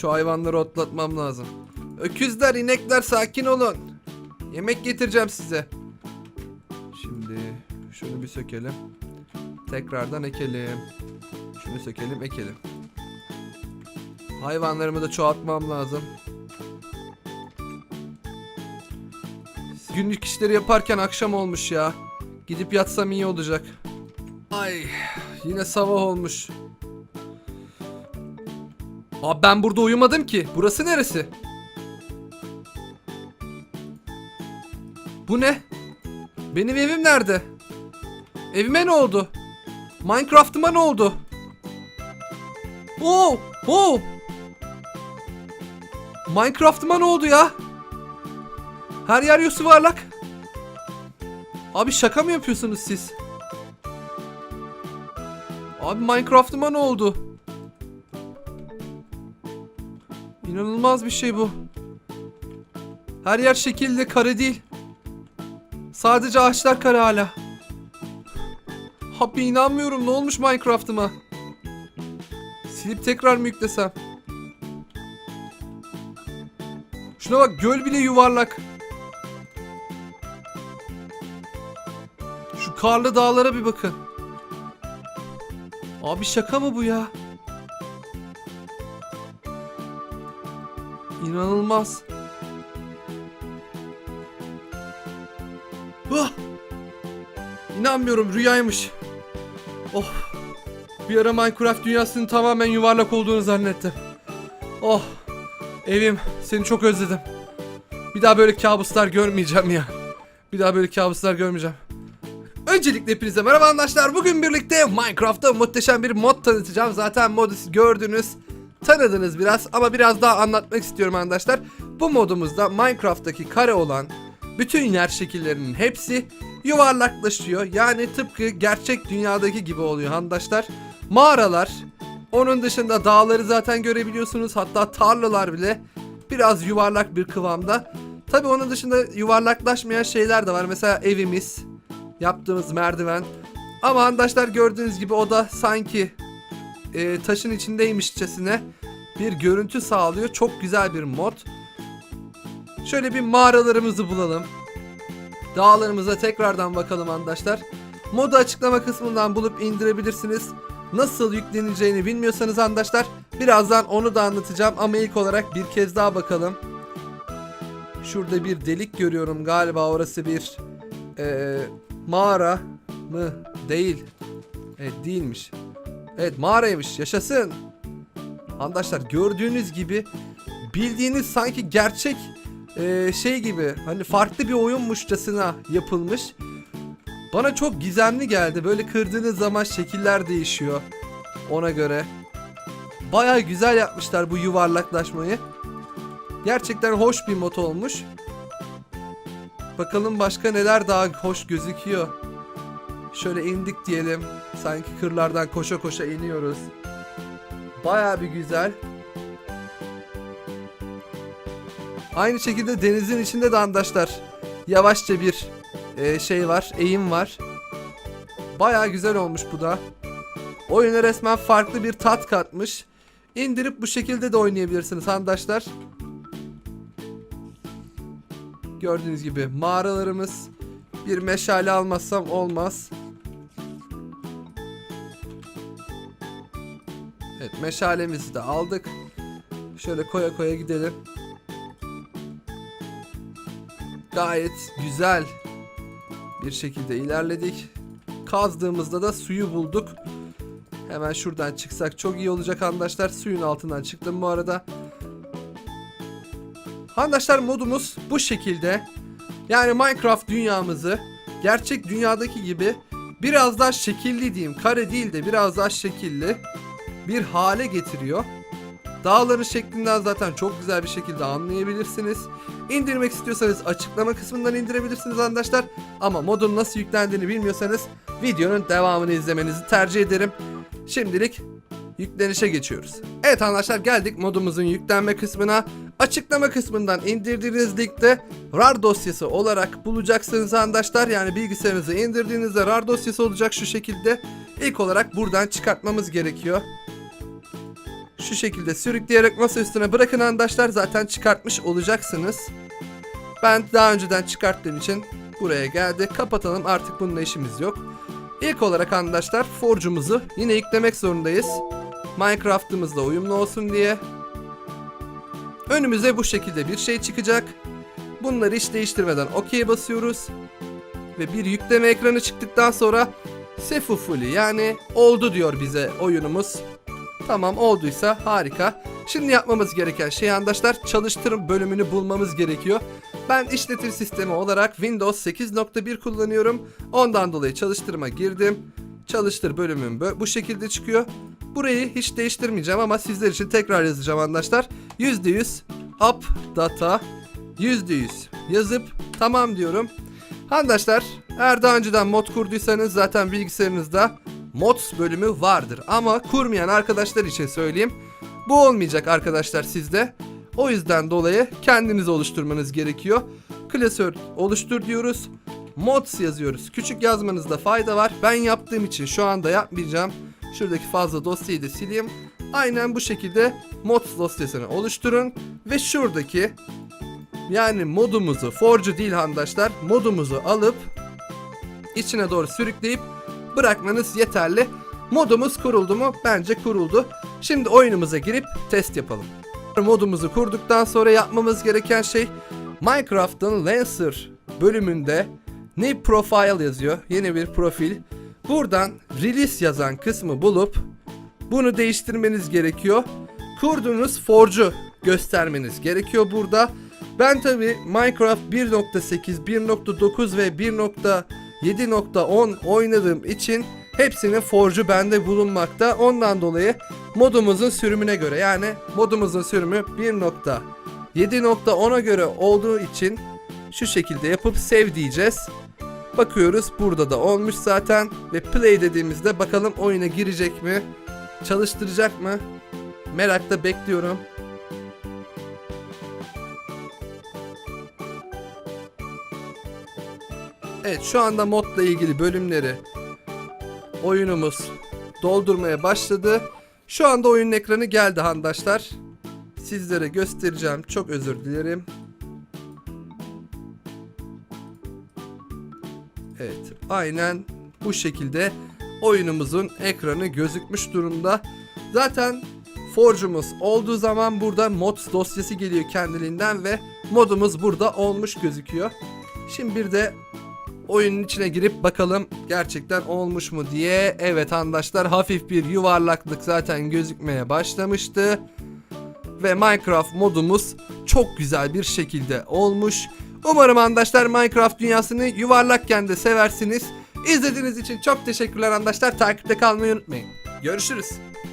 Şu hayvanları otlatmam lazım. Öküzler, inekler sakin olun. Yemek getireceğim size. Şimdi şunu bir sökelim. Tekrardan ekelim. Şunu sökelim, ekelim. Hayvanlarımı da çoğaltmam lazım. Günlük işleri yaparken akşam olmuş ya. Gidip yatsam iyi olacak. Ay yine sabah olmuş. Abi ben burada uyumadım ki. Burası neresi? Bu ne? Benim evim nerede? Evime ne oldu? Minecraft'ıma ne oldu? Oo! Oo! Minecraft'ıma ne oldu ya? Her yer yuvarlak. Abi şaka mı yapıyorsunuz siz? Abi Minecraft'ıma ne oldu? İnanılmaz bir şey bu. Her yer şekilde kare değil. Sadece ağaçlar kare hala. Abi inanmıyorum ne olmuş Minecraft'ıma? Silip tekrar mı yüklesem? Şuna bak göl bile yuvarlak. Şu karlı dağlara bir bakın. Abi şaka mı bu ya? İnanılmaz. Ah! İnanmıyorum rüyaymış. Oh. Bir ara Minecraft dünyasının tamamen yuvarlak olduğunu zannettim. Oh. Evim seni çok özledim. Bir daha böyle kabuslar görmeyeceğim ya. Bir daha böyle kabuslar görmeyeceğim. Öncelikle hepinize merhaba arkadaşlar. Bugün birlikte Minecraft'ta muhteşem bir mod tanıtacağım. Zaten modu gördünüz, tanıdınız biraz ama biraz daha anlatmak istiyorum arkadaşlar. Bu modumuzda Minecraft'taki kare olan bütün yer şekillerinin hepsi yuvarlaklaşıyor. Yani tıpkı gerçek dünyadaki gibi oluyor arkadaşlar. Mağaralar, onun dışında dağları zaten görebiliyorsunuz. Hatta tarlalar bile biraz yuvarlak bir kıvamda. Tabi onun dışında yuvarlaklaşmayan şeyler de var. Mesela evimiz, yaptığımız merdiven. Ama arkadaşlar gördüğünüz gibi o da sanki e, taşın içindeymişçesine bir görüntü sağlıyor. Çok güzel bir mod. Şöyle bir mağaralarımızı bulalım. Dağlarımıza tekrardan bakalım arkadaşlar. Modu açıklama kısmından bulup indirebilirsiniz. Nasıl yükleneceğini bilmiyorsanız arkadaşlar birazdan onu da anlatacağım ama ilk olarak bir kez daha bakalım. Şurada bir delik görüyorum galiba orası bir eee, mağara mı? Değil. Evet değilmiş. Evet mağaraymış yaşasın. Arkadaşlar gördüğünüz gibi bildiğiniz sanki gerçek eee, şey gibi hani farklı bir oyunmuşçasına yapılmış. Bana çok gizemli geldi. Böyle kırdığınız zaman şekiller değişiyor. Ona göre. Baya güzel yapmışlar bu yuvarlaklaşmayı. Gerçekten hoş bir mod olmuş. Bakalım başka neler daha hoş gözüküyor. Şöyle indik diyelim. Sanki kırlardan koşa koşa iniyoruz. Baya bir güzel. Aynı şekilde denizin içinde de arkadaşlar yavaşça bir e, şey var, eğim var. Baya güzel olmuş bu da. Oyuna resmen farklı bir tat katmış. İndirip bu şekilde de oynayabilirsiniz arkadaşlar. Gördüğünüz gibi mağaralarımız bir meşale almazsam olmaz. Evet meşalemizi de aldık. Şöyle koya koya gidelim. Gayet güzel bir şekilde ilerledik. Kazdığımızda da suyu bulduk. Hemen şuradan çıksak çok iyi olacak arkadaşlar. Suyun altından çıktım bu arada. Arkadaşlar modumuz bu şekilde. Yani Minecraft dünyamızı gerçek dünyadaki gibi biraz daha şekilli diyeyim. Kare değil de biraz daha şekilli bir hale getiriyor. Dağların şeklinden zaten çok güzel bir şekilde anlayabilirsiniz. İndirmek istiyorsanız açıklama kısmından indirebilirsiniz arkadaşlar. Ama modun nasıl yüklendiğini bilmiyorsanız videonun devamını izlemenizi tercih ederim. Şimdilik yüklenişe geçiyoruz. Evet arkadaşlar geldik modumuzun yüklenme kısmına. Açıklama kısmından indirdiğiniz linkte RAR dosyası olarak bulacaksınız arkadaşlar. Yani bilgisayarınızı indirdiğinizde RAR dosyası olacak şu şekilde. İlk olarak buradan çıkartmamız gerekiyor. Şu şekilde sürükleyerek masa üstüne bırakın arkadaşlar zaten çıkartmış olacaksınız. Ben daha önceden çıkarttığım için buraya geldi. Kapatalım artık bununla işimiz yok. İlk olarak arkadaşlar Forge'umuzu yine yüklemek zorundayız. Minecraft'ımızla uyumlu olsun diye. Önümüze bu şekilde bir şey çıkacak. Bunları hiç değiştirmeden OK basıyoruz. Ve bir yükleme ekranı çıktıktan sonra Successfully yani oldu diyor bize oyunumuz. Tamam olduysa harika. Şimdi yapmamız gereken şey arkadaşlar çalıştırım bölümünü bulmamız gerekiyor. Ben işletim sistemi olarak Windows 8.1 kullanıyorum. Ondan dolayı çalıştırma girdim. Çalıştır bölümüm bö- bu şekilde çıkıyor. Burayı hiç değiştirmeyeceğim ama sizler için tekrar yazacağım arkadaşlar. %100 up data %100 yazıp tamam diyorum. Arkadaşlar eğer daha önceden mod kurduysanız zaten bilgisayarınızda mods bölümü vardır. Ama kurmayan arkadaşlar için söyleyeyim. Bu olmayacak arkadaşlar sizde. O yüzden dolayı kendiniz oluşturmanız gerekiyor. Klasör oluştur diyoruz. Mods yazıyoruz. Küçük yazmanızda fayda var. Ben yaptığım için şu anda yapmayacağım. Şuradaki fazla dosyayı da sileyim. Aynen bu şekilde mods dosyasını oluşturun. Ve şuradaki yani modumuzu, Forge'u değil arkadaşlar, modumuzu alıp içine doğru sürükleyip bırakmanız yeterli. Modumuz kuruldu mu? Bence kuruldu. Şimdi oyunumuza girip test yapalım. Modumuzu kurduktan sonra yapmamız gereken şey Minecraft'ın Lancer bölümünde New Profile yazıyor. Yeni bir profil. Buradan Release yazan kısmı bulup bunu değiştirmeniz gerekiyor. Kurduğunuz Forge'u göstermeniz gerekiyor burada. Ben tabi Minecraft 1.8, 1.9 ve 1.7.10 oynadığım için hepsinin Forge'u bende bulunmakta. Ondan dolayı modumuzun sürümüne göre yani modumuzun sürümü 1.7.10'a göre olduğu için şu şekilde yapıp save diyeceğiz. Bakıyoruz burada da olmuş zaten ve play dediğimizde bakalım oyuna girecek mi? Çalıştıracak mı? Merakla bekliyorum. Evet şu anda modla ilgili bölümleri oyunumuz doldurmaya başladı. Şu anda oyunun ekranı geldi arkadaşlar. Sizlere göstereceğim. Çok özür dilerim. Evet, aynen bu şekilde oyunumuzun ekranı gözükmüş durumda. Zaten Forge'umuz olduğu zaman burada mods dosyası geliyor kendiliğinden ve modumuz burada olmuş gözüküyor. Şimdi bir de oyunun içine girip bakalım gerçekten olmuş mu diye. Evet arkadaşlar hafif bir yuvarlaklık zaten gözükmeye başlamıştı. Ve Minecraft modumuz çok güzel bir şekilde olmuş. Umarım arkadaşlar Minecraft dünyasını yuvarlakken de seversiniz. İzlediğiniz için çok teşekkürler arkadaşlar. Takipte kalmayı unutmayın. Görüşürüz.